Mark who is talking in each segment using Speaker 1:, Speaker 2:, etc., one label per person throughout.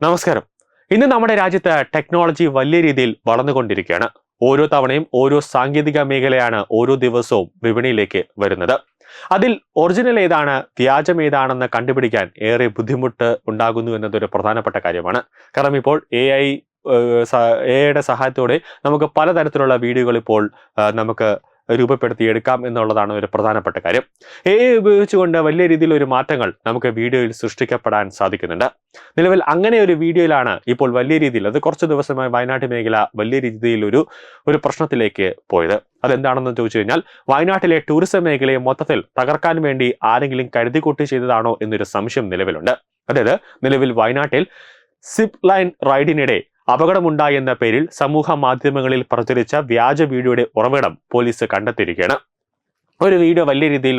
Speaker 1: നമസ്കാരം. ഇന്ന് നമ്മുടെ രാജ്യത്ത് ടെക്നോളജി വലിയ രീതിയിൽ വളർന്നുകൊണ്ടിരിക്കുകയാണ്. ഓരോ തവണയും ഓരോ സാങ്കേതിക മേഖലയാണ് ഓരോ ദിവസവും വിപണിയിലേക്ക് വരുന്നത്. അതിൽ ഒറിജിനൽ ഏതാണ് വ്യാജം ഏതാണെന്ന് കണ്ടുപിടിക്കാൻ ഏറെ ബുദ്ധിമുട്ട് ഉണ്ടാകുന്നു എന്നതൊരു പ്രധാനപ്പെട്ട കാര്യമാണ്. കാരണം ഇപ്പോൾ എ ഐ എയുടെ സഹായത്തോടെ നമുക്ക് പലതരത്തിലുള്ള വീഡിയോകൾ ഇപ്പോൾ നമുക്ക് രൂപപ്പെടുത്തിയെടുക്കാം എന്നുള്ളതാണ് ഒരു പ്രധാനപ്പെട്ട കാര്യം. എ ഉപയോഗിച്ചുകൊണ്ട് വലിയ രീതിയിൽ ഒരു മാറ്റങ്ങൾ നമുക്ക് വീഡിയോയിൽ സൃഷ്ടിക്കപ്പെടാൻ സാധിക്കുന്നുണ്ട്. നിലവിൽ അങ്ങനെ ഒരു വീഡിയോയിലാണ് ഇപ്പോൾ വലിയ രീതിയിൽ അത് കുറച്ച് ദിവസമായി വയനാട് മേഖല വലിയ രീതിയിൽ ഒരു ഒരു പ്രശ്നത്തിലേക്ക് പോയത്. അതെന്താണെന്ന് ചോദിച്ചു കഴിഞ്ഞാൽ വയനാട്ടിലെ ടൂറിസം മേഖലയെ മൊത്തത്തിൽ തകർക്കാൻ വേണ്ടി ആരെങ്കിലും കരുതിക്കൂട്ടി ചെയ്തതാണോ എന്നൊരു സംശയം നിലവിലുണ്ട്. അതായത് നിലവിൽ വയനാട്ടിൽ സിപ്പ് ലൈൻ റൈഡിനിടെ അപകടമുണ്ടായി എന്ന പേരിൽ സമൂഹ മാധ്യമങ്ങളിൽ പ്രചരിച്ച വ്യാജ വീഡിയോയുടെ ഉറവിടം പോലീസ് കണ്ടെത്തിയിരിക്കുകയാണ്. ഒരു വീഡിയോ വലിയ രീതിയിൽ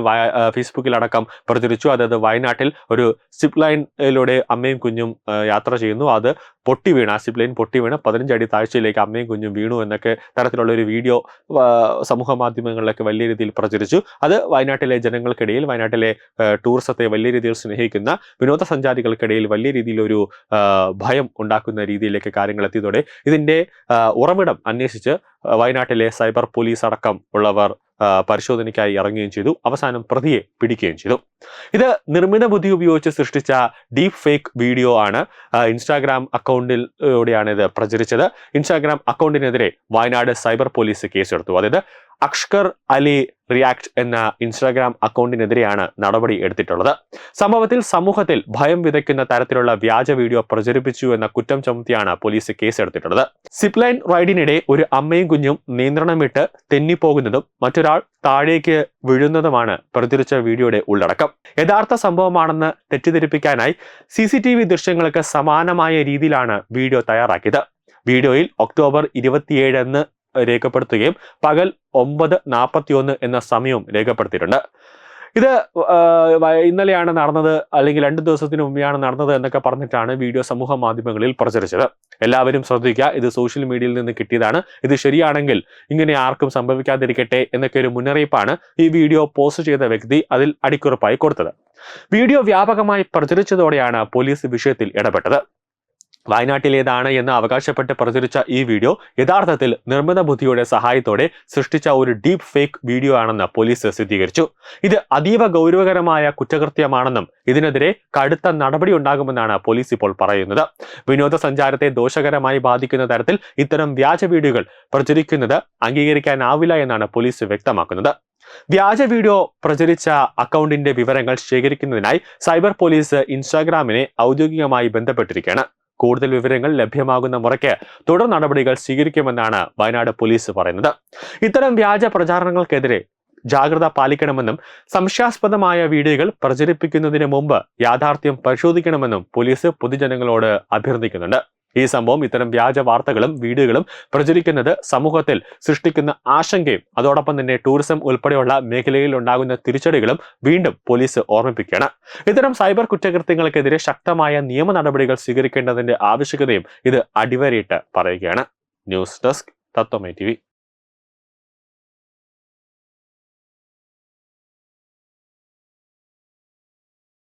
Speaker 1: ഫേസ്ബുക്കിൽ അടക്കം പ്രചരിച്ചു. അതായത് വയനാട്ടിൽ ഒരു സിപ്പ് ലൈനിലൂടെ അമ്മയും കുഞ്ഞും യാത്ര ചെയ്യുന്നു. അത് പൊട്ടി വീണ് ആ സിപ്പ് പൊട്ടി വീണ് പതിനഞ്ചടി താഴ്ചയിലേക്ക് അമ്മയും കുഞ്ഞും വീണു എന്നൊക്കെ തരത്തിലുള്ള ഒരു വീഡിയോ സമൂഹ മാധ്യമങ്ങളിലൊക്കെ വലിയ രീതിയിൽ പ്രചരിച്ചു. അത് വയനാട്ടിലെ ജനങ്ങൾക്കിടയിൽ വയനാട്ടിലെ ടൂറിസത്തെ വലിയ രീതിയിൽ സ്നേഹിക്കുന്ന വിനോദസഞ്ചാരികൾക്കിടയിൽ വലിയ രീതിയിലൊരു ഭയം ഉണ്ടാക്കുന്ന രീതിയിലേക്ക് കാര്യങ്ങൾ എത്തിയതോടെ ഇതിന്റെ ഉറവിടം അന്വേഷിച്ച് വയനാട്ടിലെ സൈബർ പോലീസ് അടക്കം ഉള്ളവർ പരിശോധനയ്ക്കായി ഇറങ്ങുകയും ചെയ്തു. അവസാനം പ്രതിയെ പിടിക്കുകയും ചെയ്തു. ഇത് നിർമ്മിത ബുദ്ധി ഉപയോഗിച്ച് സൃഷ്ടിച്ച ഡീപ് ഫേക്ക് വീഡിയോ ആണ്. ഇൻസ്റ്റാഗ്രാം ഇൻസ്റ്റാഗ്രാം അക്കൗണ്ടിലൂടെയാണ് ഇത് പ്രചരിച്ചത്. ഇൻസ്റ്റാഗ്രാം അക്കൗണ്ടിനെതിരെ വയനാട് സൈബർ പോലീസ് കേസെടുത്തു. അതായത് അക്ഷർ അലി റിയാക്ട് എന്ന ഇൻസ്റ്റാഗ്രാം അക്കൗണ്ടിനെതിരെയാണ് നടപടി എടുത്തിട്ടുള്ളത്. സംഭവത്തിൽ സമൂഹത്തിൽ ഭയം വിതയ്ക്കുന്ന തരത്തിലുള്ള വ്യാജ വീഡിയോ പ്രചരിപ്പിച്ചു എന്ന കുറ്റം ചുമത്തിയാണ് പോലീസ് കേസെടുത്തിട്ടുള്ളത്. സിപ്ലൈൻ റൈഡിനിടെ ഒരു അമ്മയും കുഞ്ഞും നിയന്ത്രണം വിട്ട് തെന്നിപ്പോകുന്നതും മറ്റൊരാൾ താഴേക്ക് വീഴുന്നതുമാണ് പ്രചരിച്ച വീഡിയോയുടെ ഉള്ളടക്കം. യഥാർത്ഥ സംഭവമാണെന്ന് തെറ്റിദ്ധരിപ്പിക്കാനായി സി ദൃശ്യങ്ങൾക്ക് സമാനമായ രീതിയിലാണ് വീഡിയോ തയ്യാറാക്കിയത്. വീഡിയോയിൽ ഒക്ടോബർ ഇരുപത്തിയേഴ് എന്ന് രേഖപ്പെടുത്തുകയും പകൽ ഒമ്പത് നാൽപ്പത്തിയൊന്ന് എന്ന സമയവും രേഖപ്പെടുത്തിയിട്ടുണ്ട്. ഇത് ഇന്നലെയാണ് നടന്നത് അല്ലെങ്കിൽ രണ്ട് ദിവസത്തിന് മുമ്പെയാണ് നടന്നത് എന്നൊക്കെ പറഞ്ഞിട്ടാണ് വീഡിയോ സമൂഹ മാധ്യമങ്ങളിൽ പ്രചരിച്ചത്. എല്ലാവരും ശ്രദ്ധിക്കുക ഇത് സോഷ്യൽ മീഡിയയിൽ നിന്ന് കിട്ടിയതാണ്. ഇത് ശരിയാണെങ്കിൽ ഇങ്ങനെ ആർക്കും സംഭവിക്കാതിരിക്കട്ടെ എന്നൊക്കെ ഒരു മുന്നറിയിപ്പാണ് ഈ വീഡിയോ പോസ്റ്റ് ചെയ്ത വ്യക്തി അതിൽ അടിക്കുറിപ്പായി കൊടുത്തത്. വീഡിയോ വ്യാപകമായി പ്രചരിച്ചതോടെയാണ് പോലീസ് വിഷയത്തിൽ ഇടപെട്ടത്. വയനാട്ടിലേതാണ് എന്ന് അവകാശപ്പെട്ട് പ്രചരിച്ച ഈ വീഡിയോ യഥാർത്ഥത്തിൽ നിർമ്മിത ബുദ്ധിയുടെ സഹായത്തോടെ സൃഷ്ടിച്ച ഒരു ഡീപ് ഫേക്ക് വീഡിയോ ആണെന്ന് പോലീസ് സ്ഥിരീകരിച്ചു. ഇത് അതീവ ഗൗരവകരമായ കുറ്റകൃത്യമാണെന്നും ഇതിനെതിരെ കടുത്ത നടപടി ഉണ്ടാകുമെന്നാണ് പോലീസ് ഇപ്പോൾ പറയുന്നത്. വിനോദസഞ്ചാരത്തെ ദോഷകരമായി ബാധിക്കുന്ന തരത്തിൽ ഇത്തരം വ്യാജ വീഡിയോകൾ പ്രചരിക്കുന്നത് അംഗീകരിക്കാനാവില്ല എന്നാണ് പോലീസ് വ്യക്തമാക്കുന്നത്. വ്യാജ വീഡിയോ പ്രചരിച്ച അക്കൗണ്ടിന്റെ വിവരങ്ങൾ ശേഖരിക്കുന്നതിനായി സൈബർ പോലീസ് ഇൻസ്റ്റാഗ്രാമിനെ ഔദ്യോഗികമായി ബന്ധപ്പെട്ടിരിക്കുകയാണ്. കൂടുതൽ വിവരങ്ങൾ ലഭ്യമാകുന്ന മുറയ്ക്ക് തുടർ നടപടികൾ സ്വീകരിക്കുമെന്നാണ് വയനാട് പോലീസ് പറയുന്നത്. ഇത്തരം വ്യാജ പ്രചാരണങ്ങൾക്കെതിരെ ജാഗ്രത പാലിക്കണമെന്നും സംശയാസ്പദമായ വീഡിയോകൾ പ്രചരിപ്പിക്കുന്നതിന് മുമ്പ് യാഥാർത്ഥ്യം പരിശോധിക്കണമെന്നും പോലീസ് പൊതുജനങ്ങളോട് അഭ്യർത്ഥിക്കുന്നുണ്ട്. ഈ സംഭവം ഇത്തരം വ്യാജ വാർത്തകളും വീഡിയോകളും പ്രചരിക്കുന്നത് സമൂഹത്തിൽ സൃഷ്ടിക്കുന്ന ആശങ്കയും അതോടൊപ്പം തന്നെ ടൂറിസം ഉൾപ്പെടെയുള്ള മേഖലയിൽ ഉണ്ടാകുന്ന തിരിച്ചടികളും വീണ്ടും പോലീസ് ഓർമ്മിപ്പിക്കുകയാണ്. ഇത്തരം സൈബർ കുറ്റകൃത്യങ്ങൾക്കെതിരെ ശക്തമായ നിയമ നടപടികൾ സ്വീകരിക്കേണ്ടതിന്റെ ആവശ്യകതയും ഇത് അടിവരയിട്ട് പറയുകയാണ്. News desk തത്വമേ T